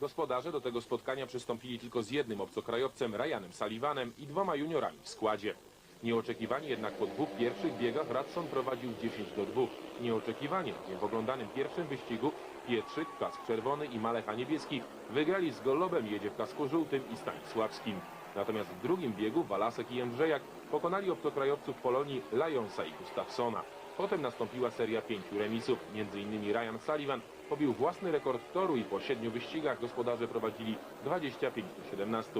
Gospodarze do tego spotkania przystąpili tylko z jednym obcokrajowcem, Ryanem Sullivanem i dwoma juniorami w składzie. Nieoczekiwanie jednak po dwóch pierwszych biegach Radson prowadził 10 do 2. Nieoczekiwanie, w oglądanym pierwszym wyścigu Pietrzyk, kask czerwony i Malecha niebieski wygrali z Golobem, jedzie w kasku żółtym i Stanisławskim. Natomiast w drugim biegu Walasek i Jędrzejak pokonali obcokrajowców Polonii Lionsa i Gustafsona. Potem nastąpiła seria pięciu remisów. Innymi Ryan Sullivan pobił własny rekord toru i po siedmiu wyścigach gospodarze prowadzili 25 do 17.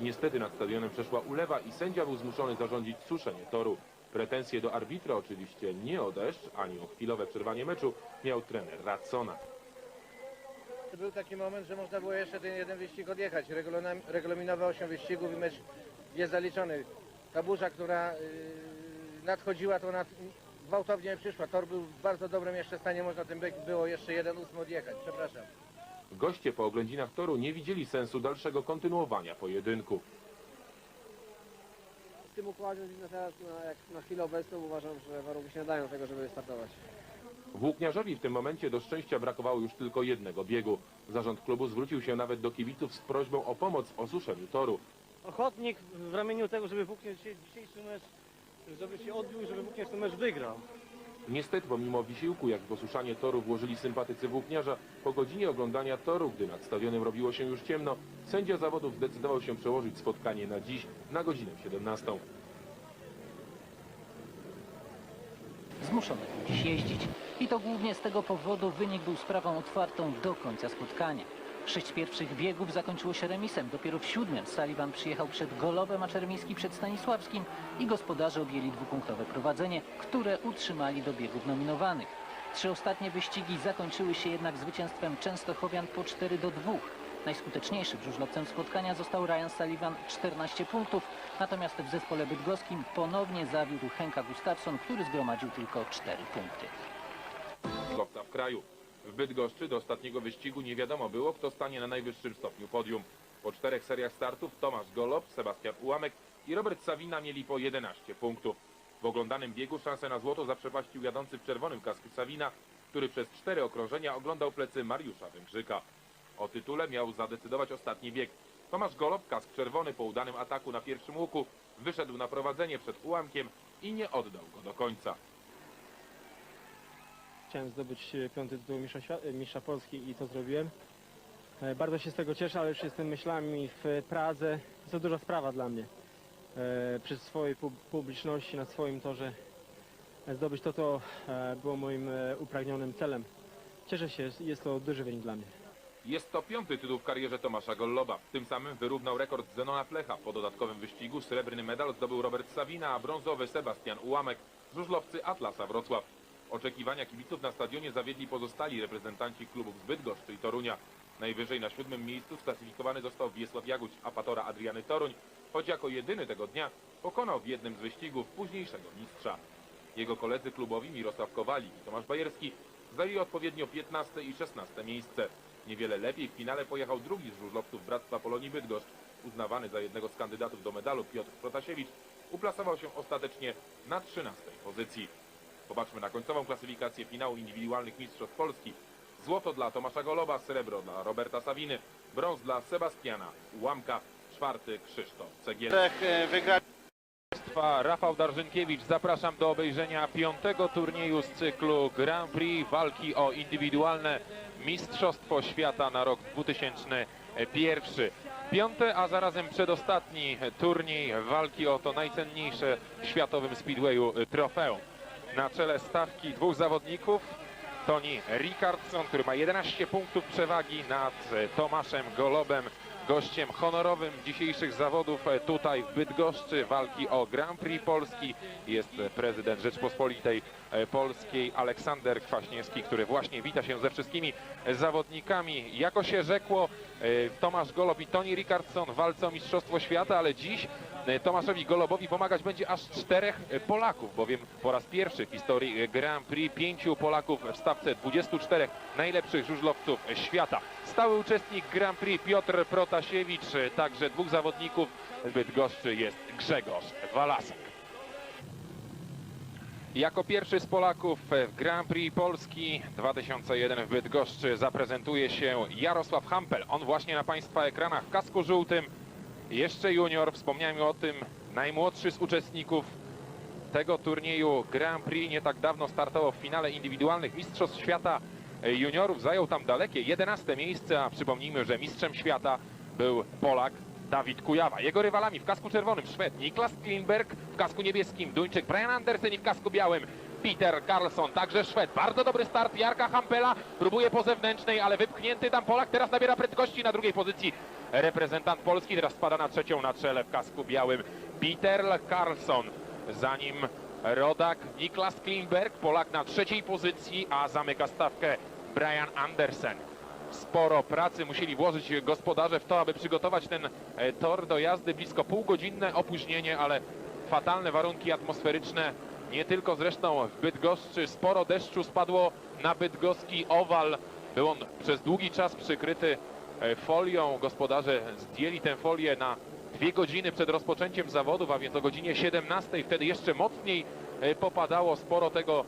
Niestety nad stadionem przeszła ulewa i sędzia był zmuszony zarządzić suszenie toru. Pretensje do arbitra oczywiście nie o deszcz, ani o chwilowe przerwanie meczu miał trener Radsona. Był taki moment, że można było jeszcze ten jeden wyścig odjechać. Regulaminowe regulaminowe 8 wyścigów i mecz jest zaliczony. Ta burza, która yy, nadchodziła, to nad, gwałtownie przyszła. Tor był w bardzo dobrym jeszcze stanie, można tym by było jeszcze jeden ósmy odjechać. Przepraszam. Goście po oględzinach toru nie widzieli sensu dalszego kontynuowania pojedynku. W tym układzie na teraz, na, jak na chwilę obecną uważam, że warunki się nadają do tego, żeby startować. Włókniarzowi w tym momencie do szczęścia brakowało już tylko jednego biegu. Zarząd klubu zwrócił się nawet do kibiców z prośbą o pomoc w osuszeniu toru. ochotnik w ramieniu tego, żeby Włókniarz dzisiaj- dzisiejszy mecz, żeby się odbił, żeby Włókniarz ten mecz wygrał. Niestety, pomimo wysiłku, jak w osuszanie toru włożyli sympatycy włókniarza, po godzinie oglądania toru, gdy nad stadionem robiło się już ciemno, sędzia zawodów zdecydował się przełożyć spotkanie na dziś, na godzinę 17. Zmuszony był dziś jeździć. I to głównie z tego powodu wynik był sprawą otwartą do końca spotkania. Sześć pierwszych biegów zakończyło się remisem. Dopiero w siódmym Sullivan przyjechał przed Golobem, a Czermiński przed Stanisławskim i gospodarze objęli dwupunktowe prowadzenie, które utrzymali do biegów nominowanych. Trzy ostatnie wyścigi zakończyły się jednak zwycięstwem Częstochowian po 4 do 2. Najskuteczniejszym żużlowcem spotkania został Ryan Sullivan 14 punktów, natomiast w zespole bydgoskim ponownie zawiódł Henka Gustafsson, który zgromadził tylko 4 punkty. Żużlowca w kraju. W Bydgoszczy do ostatniego wyścigu nie wiadomo było, kto stanie na najwyższym stopniu podium. Po czterech seriach startów Tomasz Golob, Sebastian Ułamek i Robert Sawina mieli po 11 punktów. W oglądanym biegu szansę na złoto zaprzepaścił jadący w czerwonym kasku Sawina, który przez cztery okrążenia oglądał plecy Mariusza Węgrzyka. O tytule miał zadecydować ostatni bieg. Tomasz Golob, kask czerwony po udanym ataku na pierwszym łuku, wyszedł na prowadzenie przed ułamkiem i nie oddał go do końca. Chciałem zdobyć e, piąty tytuł mistrza, e, mistrza Polski i to zrobiłem. E, Bardzo się z tego cieszę, ale już jestem myślami w Pradze. Jest to duża sprawa dla mnie. Przy swojej pu- publiczności, na swoim torze zdobyć to, e, było moim upragnionym celem. Cieszę się, jest to duży wynik dla mnie. Jest to piąty tytuł w karierze Tomasza Golloba. Tym samym wyrównał rekord Zenona Plecha. Po dodatkowym wyścigu srebrny medal zdobył Robert Sawina, a brązowy Sebastian Ułamek, żużlowcy Atlasa Wrocław. Oczekiwania kibiców na stadionie zawiedli pozostali reprezentanci klubów z Bydgoszczy i Torunia. Najwyżej na siódmym miejscu sklasyfikowany został Wiesław Jaguć, a patora Adriany Toruń, choć jako jedyny tego dnia pokonał w jednym z wyścigów późniejszego mistrza. Jego koledzy klubowi Mirosław Kowalik i Tomasz Bajerski zajęli odpowiednio 15 i 16 miejsce. Niewiele lepiej w finale pojechał drugi z żużlowców Bractwa Polonii Bydgoszcz. Uznawany za jednego z kandydatów do medalu Piotr Protasiewicz uplasował się ostatecznie na 13 pozycji. Popatrzmy na końcową klasyfikację finału indywidualnych mistrzostw Polski. Złoto dla Tomasza Goloba, srebro dla Roberta Sawiny, brąz dla Sebastiana Ułamka, czwarty Krzysztof Cegiel. Państwa, Rafał Darżynkiewicz, zapraszam do obejrzenia piątego turnieju z cyklu Grand Prix walki o indywidualne Mistrzostwo Świata na rok 2001. Piąty, a zarazem przedostatni turniej walki o to najcenniejsze w światowym speedwayu trofeum. Na czele stawki dwóch zawodników Toni Ricardson, który ma 11 punktów przewagi nad e, Tomaszem Golobem, gościem honorowym dzisiejszych zawodów e, tutaj w Bydgoszczy. Walki o Grand Prix Polski jest e, prezydent Rzeczpospolitej Polskiej Aleksander Kwaśniewski, który właśnie wita się ze wszystkimi zawodnikami. Jako się rzekło, Tomasz Golob i Toni Ricardson w walce o Mistrzostwo Świata, ale dziś Tomaszowi Golobowi pomagać będzie aż czterech e, Polaków, bowiem po raz pierwszy w historii e, Grand Prix pięciu Polaków w stawce 24 najlepszych żużlowców świata. Stały uczestnik Grand Prix Piotr Protasiewicz, e, także dwóch zawodników Bydgoszczy jest Grzegorz Walasek. Jako pierwszy z Polaków w Grand Prix Polski 2001 w Bydgoszczy zaprezentuje się Jarosław Hampel. On właśnie na Państwa ekranach w kasku żółtym. Jeszcze junior, wspomniałem o tym, najmłodszy z uczestników tego turnieju Grand Prix. Nie tak dawno startował w finale indywidualnych Mistrzostw Świata juniorów. Zajął tam dalekie 11 miejsce, a przypomnijmy, że mistrzem świata był Polak Dawid Kujawa. Jego rywalami w kasku czerwonym Szwed Niklas Klinberg, w kasku niebieskim Duńczyk Brian Andersen i w kasku białym Peter Carlson, także Szwed. Bardzo dobry start Jarka Hampela, próbuje po zewnętrznej, ale wypchnięty tam Polak, teraz nabiera prędkości na drugiej pozycji reprezentant Polski, teraz spada na trzecią na czele w kasku białym Peter Carlson. Za nim rodak Niklas Klinberg, Polak na trzeciej pozycji, a zamyka stawkę Brian Andersen sporo pracy musieli włożyć gospodarze w to, aby przygotować ten e, tor do jazdy. Blisko półgodzinne opóźnienie, ale fatalne warunki atmosferyczne. Nie tylko zresztą w Bydgoszczy. Sporo deszczu spadło na bydgoski owal. Był on przez długi czas przykryty e, folią. Gospodarze zdjęli tę folię na dwie godziny przed rozpoczęciem zawodów, a więc o godzinie 17. Wtedy jeszcze mocniej e, popadało sporo tego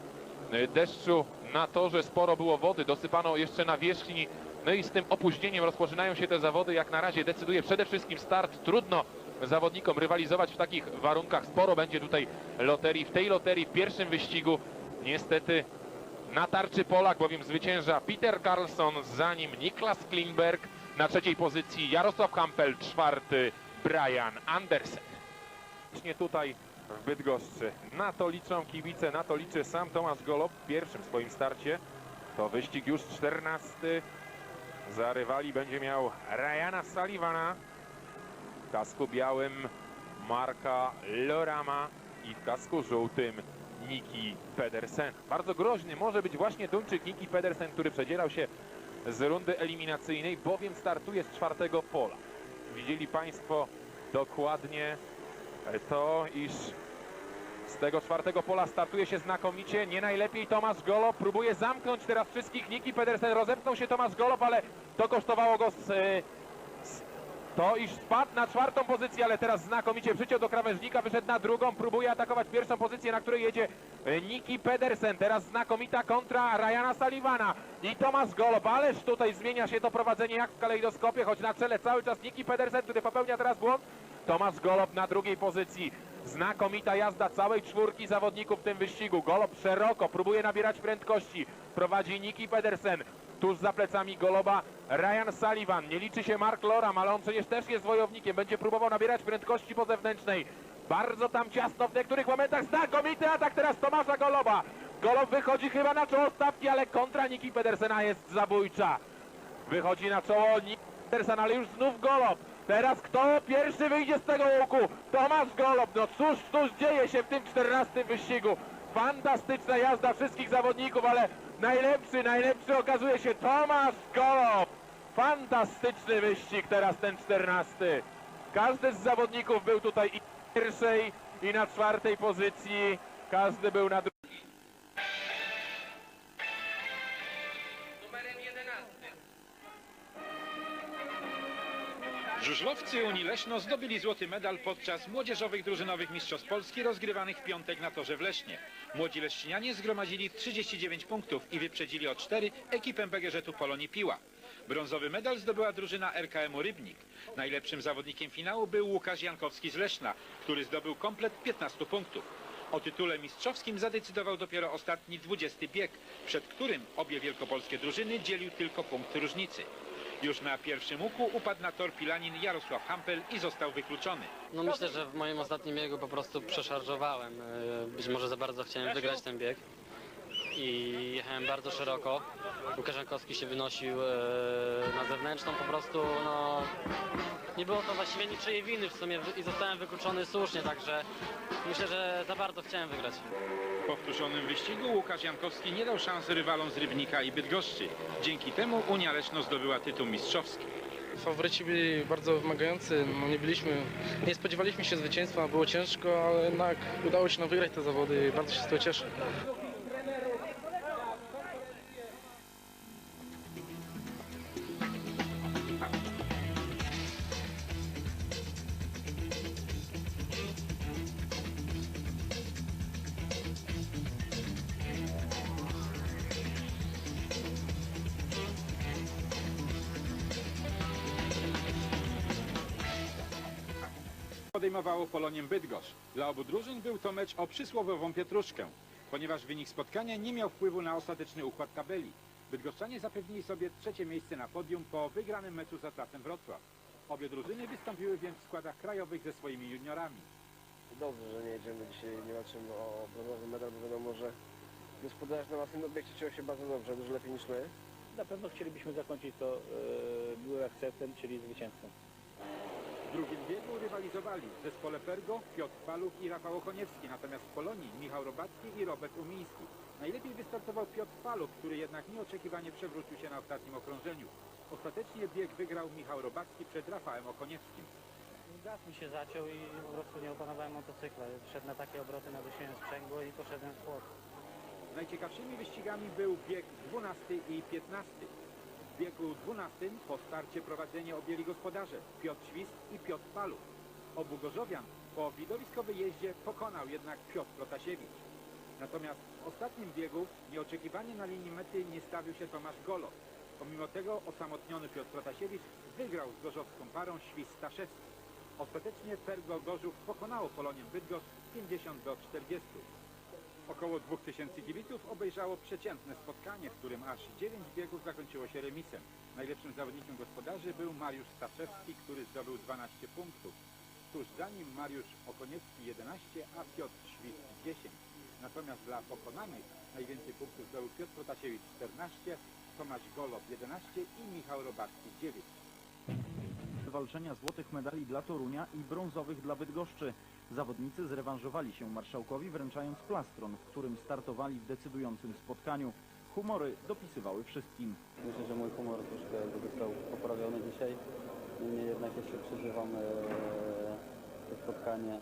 e, deszczu na torze, sporo było wody, dosypano jeszcze na wierzchni no i z tym opóźnieniem rozpoczynają się te zawody. Jak na razie decyduje przede wszystkim start. Trudno zawodnikom rywalizować w takich warunkach. Sporo będzie tutaj loterii. W tej loterii, w pierwszym wyścigu niestety na tarczy Polak, bowiem zwycięża Peter Carlson, za nim Niklas Klinberg, na trzeciej pozycji Jarosław Hampel, czwarty Brian Andersen. Właśnie tutaj w Bydgoszczy. Na to liczą kibice, na to liczy sam Tomasz Golob w pierwszym swoim starcie. To wyścig już czternasty. Za rywali będzie miał Ryana Sullivana w kasku białym Marka Lorama i w kasku żółtym Niki Pedersen. Bardzo groźny może być właśnie Duńczyk Niki Pedersen, który przedzielał się z rundy eliminacyjnej, bowiem startuje z czwartego pola. Widzieli Państwo dokładnie to, iż z tego czwartego pola startuje się znakomicie. Nie najlepiej Tomasz Golob. Próbuje zamknąć teraz wszystkich. Niki Pedersen rozepnął się Tomasz Golob, ale to kosztowało go z, z, to, iż spadł na czwartą pozycję, ale teraz znakomicie przyciął do krawężnika, wyszedł na drugą, próbuje atakować pierwszą pozycję, na której jedzie e, Niki Pedersen. Teraz znakomita kontra Ryana Sullivana i Tomasz Golob, ależ tutaj zmienia się to prowadzenie jak w kalejdoskopie, choć na czele cały czas Niki Pedersen, który popełnia teraz błąd. Tomasz Golob na drugiej pozycji. Znakomita jazda całej czwórki zawodników w tym wyścigu. Golob szeroko próbuje nabierać prędkości. Prowadzi Niki Pedersen. Tuż za plecami Goloba Ryan Sullivan. Nie liczy się Mark Loram, ale on przecież też jest wojownikiem. Będzie próbował nabierać prędkości po zewnętrznej. Bardzo tam ciasno w niektórych momentach. Znakomity atak teraz Tomasza Goloba. Golob wychodzi chyba na czoło stawki, ale kontra Niki Pedersena jest zabójcza. Wychodzi na czoło Niki Pedersen, ale już znów Golob. Teraz kto pierwszy wyjdzie z tego łuku? Tomasz Golob. No cóż, cóż dzieje się w tym czternastym wyścigu? Fantastyczna jazda wszystkich zawodników, ale najlepszy, najlepszy okazuje się Tomasz Golob. Fantastyczny wyścig teraz ten czternasty. Każdy z zawodników był tutaj i na pierwszej i na czwartej pozycji. Każdy był na drugiej. Żużlowcy Unii Leszno zdobyli złoty medal podczas młodzieżowych drużynowych mistrzostw Polski rozgrywanych w piątek na torze w Lesznie. Młodzi leszczynianie zgromadzili 39 punktów i wyprzedzili o 4 ekipę BGŻ-u Polonii Piła. Brązowy medal zdobyła drużyna RKM-u Rybnik. Najlepszym zawodnikiem finału był Łukasz Jankowski z Leszna, który zdobył komplet 15 punktów. O tytule mistrzowskim zadecydował dopiero ostatni 20 bieg, przed którym obie wielkopolskie drużyny dzielił tylko punkt różnicy. Już na pierwszym łuku upadł na tor Pilanin Jarosław Hampel i został wykluczony. No myślę, że w moim ostatnim biegu po prostu przeszarżowałem. E, Być może za bardzo chciałem wygrać ten bieg. I jechałem bardzo szeroko. Łukasz Jankowski się wynosił e, na zewnętrzną po prostu, no... Nie było to właściwie niczyjej winy w sumie i zostałem wykluczony słusznie, także myślę, że za bardzo chciałem wygrać. W powtórzonym wyścigu Łukasz Jankowski nie dał szans rywalom z Rybnika i Bydgoszczy. Dzięki temu Unia Leszno zdobyła tytuł mistrzowski. Faworyci byli bardzo wymagający, no nie byliśmy, nie spodziewaliśmy się zwycięstwa, było ciężko, ale jednak udało się nam wygrać te zawody i bardzo się z tego cieszę. Podejmowało Poloniem Bydgoszcz. Dla obu drużyn był to mecz o przysłowiową pietruszkę, ponieważ wynik spotkania nie miał wpływu na ostateczny układ tabeli. Bydgoszczanie zapewnili sobie trzecie miejsce na podium po wygranym meczu z Atlasem Wrocław. Obie drużyny wystąpiły więc w składach krajowych ze swoimi juniorami. Dobrze, że nie jedziemy dzisiaj, nie walczymy o brązowy medal, bo wiadomo, że gospodarze na własnym obiekcie czują się bardzo dobrze, dużo lepiej niż my. Na pewno chcielibyśmy zakończyć to e, byłym akceptem, czyli zwycięstwem. W drugim biegu rywalizowali w zespole Pergo Piotr Paluch i Rafał Okoniewski, natomiast w Polonii Michał Robacki i Robert Umiński. Najlepiej wystartował Piotr Paluch, który jednak nieoczekiwanie przewrócił się na ostatnim okrążeniu. Ostatecznie bieg wygrał Michał Robacki przed Rafałem Okoniewskim. Gaz mi się zaciął i po prostu nie opanowałem motocykla. Wszedł na takie obroty, nadusiłem sprzęgło i poszedłem w płot. Najciekawszymi wyścigami był bieg 12 i 15. W biegu 12 po starcie prowadzenie objęli gospodarze Piotr Świst i Piotr Paluch. Obu Gorzowian po widowiskowej jeździe pokonał jednak Piotr Protasiewicz. Natomiast w ostatnim biegu nieoczekiwanie na linii mety nie stawił się Tomasz Golo. Pomimo tego osamotniony Piotr Protasiewicz wygrał z gorzowską parą Świst Staszewski. Ostatecznie Pergo Gorzów pokonało Polonię Bydgoszcz 50 do 40. Około 2000 kibiców obejrzało przeciętne spotkanie, w którym aż 9 biegów zakończyło się remisem. Najlepszym zawodnikiem gospodarzy był Mariusz Staszewski, który zdobył 12 punktów. Tuż za nim Mariusz Okoniewski 11, a Piotr Świt 10. Natomiast dla pokonanych najwięcej punktów zdobył Piotr Protasiewicz 14, Tomasz Golob 11 i Michał Robacki 9. walczenia złotych medali dla Torunia i brązowych dla Bydgoszczy. Zawodnicy zrewanżowali się marszałkowi wręczając plastron, w którym startowali w decydującym spotkaniu. Humory dopisywały wszystkim. Myślę, że mój humor troszkę został poprawiony dzisiaj. Niemniej jednak jeszcze przeżywam e, to spotkanie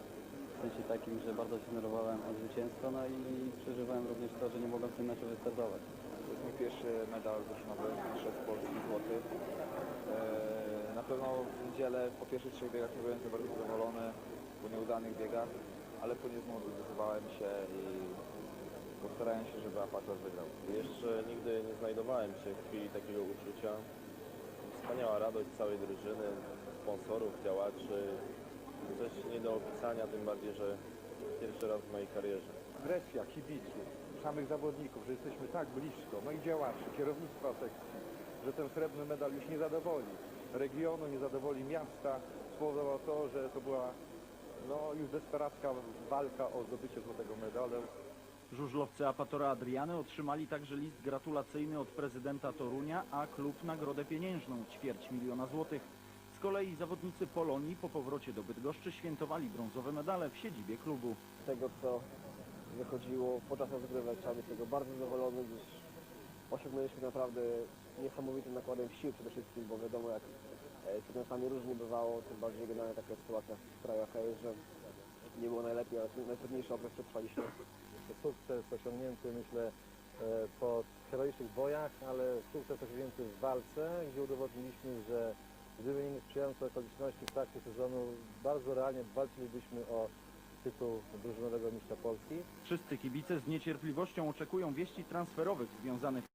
w sensie takim, że bardzo się nerwowałem o zwycięstwo, no i przeżywałem również to, że nie mogłem w tym meczu wystartować. To jest mój pierwszy medal drużynowy, mistrzostw Polski złoty. Eee, Na pewno w niedzielę po pierwszych trzech biegach nie byłem za bardzo zadowolony, po nieudanych biegach, ale znowu zdecydowałem się i postarałem się, żeby Apatos wygrał. Jeszcze nigdy nie znajdowałem się w chwili takiego uczucia. Wspaniała radość całej drużyny, sponsorów, działaczy. Coś nie do opisania, tym bardziej, że pierwszy raz w mojej karierze. presja kibiców, samych zawodników, że jesteśmy tak blisko, no i działaczy, kierownictwa sekcji, że ten srebrny medal już nie zadowoli regionu, nie zadowoli miasta, spowodowało to, że to była no, już desperacka walka o zdobycie złotego medalu. Żużlowcy Apatora Adriany otrzymali także list gratulacyjny od prezydenta Torunia, a klub nagrodę pieniężną ćwierć miliona złotych. Z kolei zawodnicy Polonii po powrocie do Bydgoszczy świętowali brązowe medale w siedzibie klubu. Z tego, co wychodziło podczas rozgrywek, trzeba być z tego bardzo zadowolony, gdyż osiągnęliśmy naprawdę niesamowitym nakładem sił przede wszystkim, bo wiadomo, jak e, z finansami różnie bywało, tym bardziej generalnie taka sytuacja w kraju jaka jest, że nie było najlepiej, ale najtrudniejszy okres przetrwaliśmy. Sukces osiągnięty, myślę, e, po heroicznych bojach, ale sukces osiągnięty w walce, gdzie udowodniliśmy, że gdyby nie sprzyjające okoliczności w trakcie sezonu, bardzo realnie walczylibyśmy o tytuł drużynowego mistrza Polski. Wszyscy kibice z niecierpliwością oczekują wieści transferowych związanych